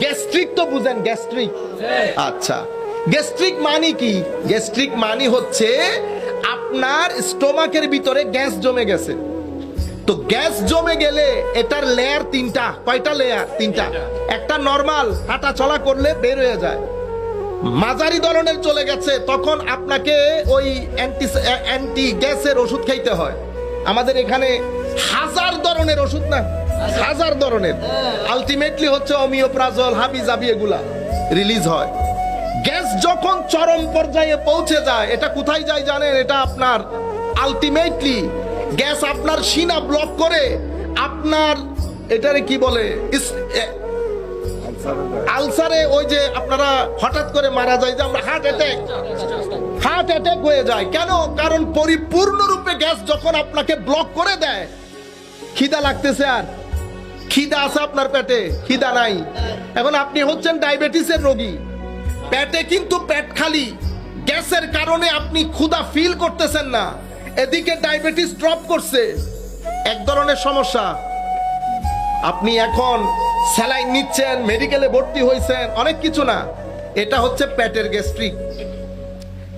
Gastric তো বুঝেন, gastric. আচ্ছা গ্যাস্ট্রিক মানে কি? গ্যাস্ট্রিক মানে হচ্ছে আপনার স্টোমাকের ভিতরে গ্যাস জমে গেছে। তো গ্যাস জমে গেলে এটার লেয়ার তিনটা, কয়টা লেয়ার তিনটা। একটা নর্মাল হাঁটা চলা করলে বের হয়ে যায়। মাঝারি ধরনের চলে গেছে, তখন আপনাকে ওই অ্যান্টি অ্যান্টি গ্যাসের ওষুধ খাইতে হয়। আমাদের এখানে হাজার ধরনের ওষুধ না? হাজার ধরনের। আলটিমেটলি হচ্ছে অমিওপ্রাজল হাবি জাবি এগুলা রিলিজ হয়। গ্যাস যখন চরম পর্যায়ে পৌঁছে যায়, এটা কোথায় যায় জানেন? এটা আপনার আলটিমেটলি গ্যাস আপনার সিনা ব্লক করে, আপনার এটারে কি বলে? আলসারে ওই যে আপনারা হঠাৎ করে মারা যায়, যে আমরা হার্ট অ্যাটাক হার্ট অ্যাটাক হয়ে যায়। কেন? কারণ পরিপূর্ণরূপে গ্যাস যখন আপনাকে ব্লক করে দেয়, খিদা লাগতেছে আর। খিদা আছে আপনার পেটে? খিদা নাই। এখন আপনি হচ্ছেন ডায়াবেটিসের রোগী। পেটে কিন্তু পেট খালি। গ্যাসের কারণে আপনি ক্ষুধা ফিল করতেছেন না। এদিকে ডায়াবেটিস ড্রপ করছে। এক ধরনের সমস্যা। আপনি এখন স্যালাইন নিচ্ছেন মেডিকেলে ভর্তি হয়েছেন, অনেক কিছু না। এটা হচ্ছে পেটের গ্যাস্ট্রিক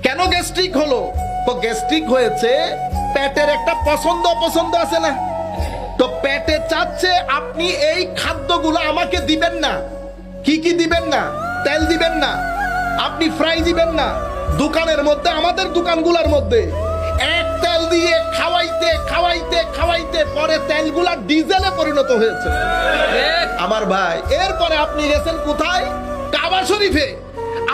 কেন গ্যাস্ট্রিক হলো? তো গ্যাস্ট্রিক হয়েছে, পেটের একটা পছন্দ অপছন্দ আছে না? তো পেটে চাচ্ছে, আপনি এই খাদ্যগুলো আমাকে দিবেন না। কি কি দিবেন না? তেল দিবেন না। আপনি ফ্রাই দিবেন না। দোকানের মধ্যে, আমাদের দোকানগুলোর মধ্যে। এক তেল দিয়ে খাওয়াইতে খাওয়াইতে খাওয়াইতে পরে তেলগুলা ডিজেলে পরিণত হয়েছে। আমার ভাই, এরপরে আপনি গেছেন কোথায়? কাবা শরীফে।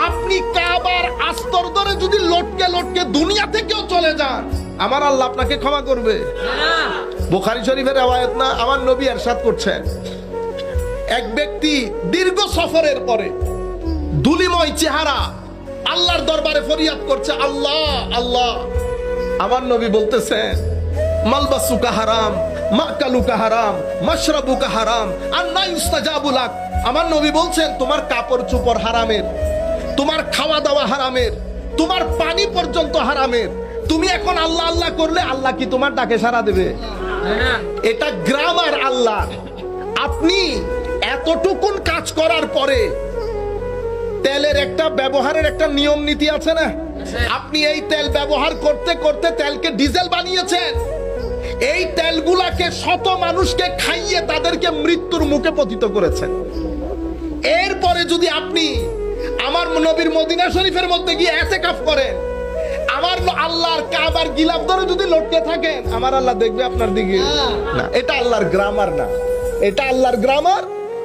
আপনি কাবার আস্তর ধরে যদি লটকে লটকে দুনিয়া থেকেও চলে যান, আমার আল্লাহ আপনাকে ক্ষমা করবে। বুখারী শরীফের আওয়ায়াত না, আমার নবী এরশাদ করছেন। এক ব্যক্তি দীর্ঘ সফরের পরে দুলিময় চেহারা আল্লাহর দরবারে ফরিয়াদ করছে, আল্লাহ আল্লাহ। আমার নবী বলতেছেন, মালবাসুকা হারাম, মাকালুকা হারাম, মাশরাবুকা হারাম আর না ইস্তাজাবুলাক আমার নবী বলছেন, তোমার কাপড় চোপড় হারামের, তোমার খাওয়া দাওয়া হারামের, তোমার পানি পর্যন্ত হারামের। তুমি এখন আল্লাহ আল্লাহ করলে আল্লাহ কি তোমার ডাকে সারা দেবে? এটা গ্রামার আল্লাহ। আপনি এতটুকুন কাজ করার পরে তেলের একটা ব্যবহারের একটা নিয়ম নীতি আছে না? আপনি এই তেল ব্যবহার করতে করতে তেলকে ডিজেল বানিয়েছেন। এই তেলগুলাকে শত মানুষকে খাইয়ে তাদেরকে মৃত্যুর মুখে পতিত করেছেন। এরপরে যদি আপনি আমার নবীর মদিনা শরীফের মধ্যে গিয়ে এতে কাফ করেন আমার আল্লাহর কাবার গিলাফ ধরে যদি লটকে থাকেন আমার আল্লাহ দেখবে আপনার দিকে। না। এটা আল্লাহর গ্রামার না। এটা আল্লাহর গ্রামার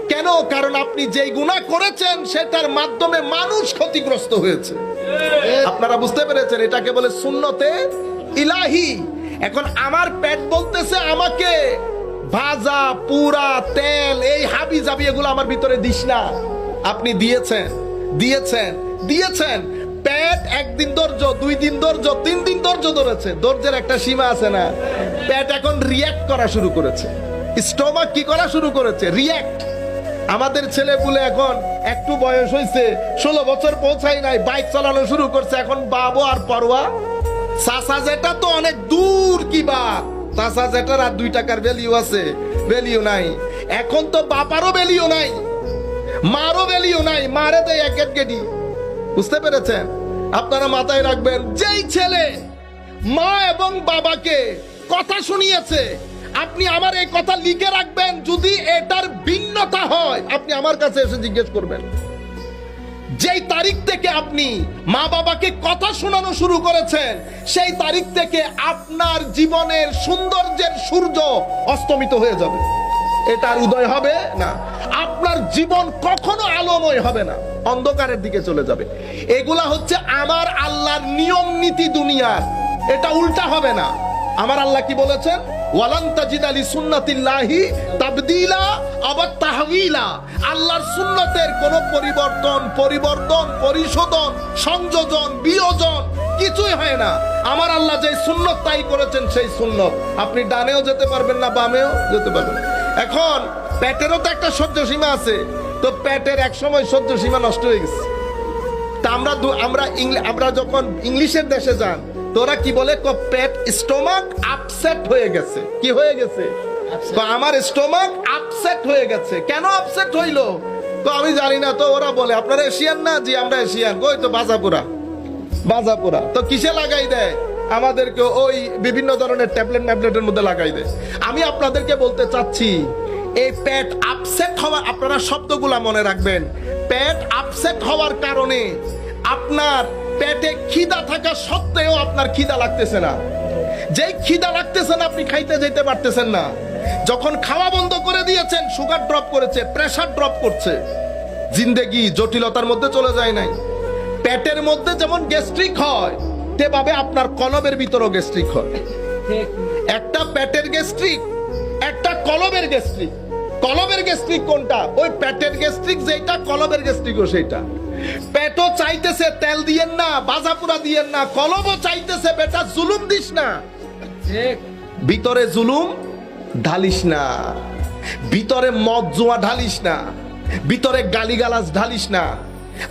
কেন? কারণ আপনি যেই গুনাহ করেছেন সেটার মাধ্যমে মানুষ ক্ষতিগ্রস্ত হয়েছে। আপনারা বুঝতে পেরেছেন এটাকে বলে সুন্নতে ইলাহি। এখন আমার পেট বলতেছে আমাকে ভাজা পুরা তেল এই হাবি জাবি এগুলো আমার ভিতরে দিস না। আপনি দিয়েছেন দিয়েছেন দিয়েছেন। পেট একদিন ধৈর্য, দুই দিন ধৈর্য, তিন দিন ধৈর্য ধরেছে। ধৈর্যের একটা সীমা আছে না। পেট এখন রিয়াক্ট করা শুরু করেছে। স্টোমাক কি করা শুরু করেছে? রিয়াক্ট আমাদের ছেলে পুলে এখন একটু বয়স হয়েছে ষোলো বছর পৌঁছাই নাই বাইক চালানো শুরু করছে, এখন বাবু আর পরোয়া। চাষা যেটা তো অনেক দূর কি বা। চাষা যেটার আর দুই টাকার ভ্যালিউ আছে ভ্যালিউ নাই। এখন তো বাপারও ভ্যালিউ নাই, মারও ভ্যালিউ নাই, মারে এক এক গেডি বুঝতে পেরেছেন? আপনারা মাথায় রাখবেন, যেই ছেলে মা এবং বাবাকে কথা শুনিয়েছে, আপনি আমার এই কথা লিখে রাখবেন, যদি এটার ভিন্নতা হয়, আপনি আমার কাছে এসে জিজ্ঞেস করবেন। যেই তারিখ থেকে আপনি মা বাবাকে কথা শোনানো শুরু করেছেন, সেই তারিখ থেকে আপনার জীবনের সৌন্দর্যের সূর্য অস্তমিত হয়ে যাবে। এটার উদয় হবে না। আপনার জীবন কখনো আলোময় হবে না। অন্ধকারের দিকে চলে যাবে। এগুলা হচ্ছে আমার আল্লাহর নিয়ম নীতি দুনিয়ার এটা উল্টা হবে না। আমার আল্লাহ কি বলেছেন? তাবদিলা আল্লাহর সুন্নতের কোন পরিবর্তন পরিবর্তন, পরিশোধন, সংযোজন, বিয়োজন কিছুই হয় না। আমার আল্লাহ যে সুন্নত তাই করেছেন সেই সুন্নত। আপনি ডানেও যেতে পারবেন না বামেও যেতে পারবেন এখন পেটেরও তো একটা সহ্য সীমা আছে। তো পেটের এক সময় সহ্য সীমা নষ্ট হয়ে গেছে। তা আমরা আমরা আমরা যখন ইংলিশের দেশে যান তোরা কি বলে? ক পেট স্টোমাক আপসেট হয়ে গেছে। কি হয়ে গেছে? আমার স্টোমাক আপসেট হয়ে গেছে। কেন আপসেট হইল? তো আমি জানি না তো ওরা বলে আপনারা এশিয়ান না? জি আমরা এশিয়ান। ওই তো বাজাপুরা। বাজাপুরা। তো কিসে লাগাই দেয়? আমাদেরকে ওই বিভিন্ন ধরনের ট্যাবলেট ম্যাবলেটের মধ্যে লাগাই দেয়। আমি আপনাদেরকে বলতে চাচ্ছি এই পেট আপসেট হওয়া আপনারা শব্দগুলা মনে রাখবেন। পেট আপসেট হওয়ার কারণে আপনার পেটে খিদা থাকা সত্ত্বেও আপনার খিদা লাগতেছে না। যেই খিদা লাগতেছে না, আপনি খাইতে যেতে পারতেছেন না। যখন খাওয়া বন্ধ করে দিয়েছেন সুগার ড্রপ করেছে প্রেসার ড্রপ করছে। জিন্দেগি, জটিলতার মধ্যে চলে যায় নাই। পেটের মধ্যে যেমন গ্যাস্ট্রিক হয়, তেভাবে আপনার কলবের ভিতরও গ্যাস্ট্রিক হয়। একটা পেটের গ্যাস্ট্রিক একটা কলবের গ্যাস্ট্রিক কলবের গ্যাস্ট্রিক কোনটা? ওই পেটের গ্যাস্ট্রিক যেটা কলবের গ্যাস্ট্রিকও সেটা পেটও চাইতেছে তেল দিয়েন না বাজাপুরা দিয়েন না কলবও চাইতেছে বেটা জুলুম দিস না। ভিতরে জুলুম ঢালিস না। ভিতরে মদ জোয়া ঢালিস না। ভিতরে গালিগালাজ ঢালিস না।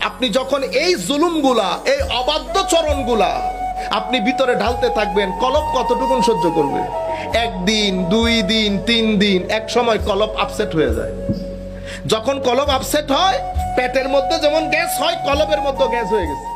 আপনি যখন এই জুলুমগুলা এই অবাধ্য চরণগুলা আপনি ভিতরে ঢালতে থাকবেন কলপ কতটুকুন সহ্য করবে? একদিন, দুই দিন, তিন দিন, এক সময় কলপ আপসেট হয়ে যায়। যখন কলপ আপসেট হয়, পেটের মধ্যে যেমন গ্যাস হয় কলবের মধ্যে গ্যাস হয়ে গেছে।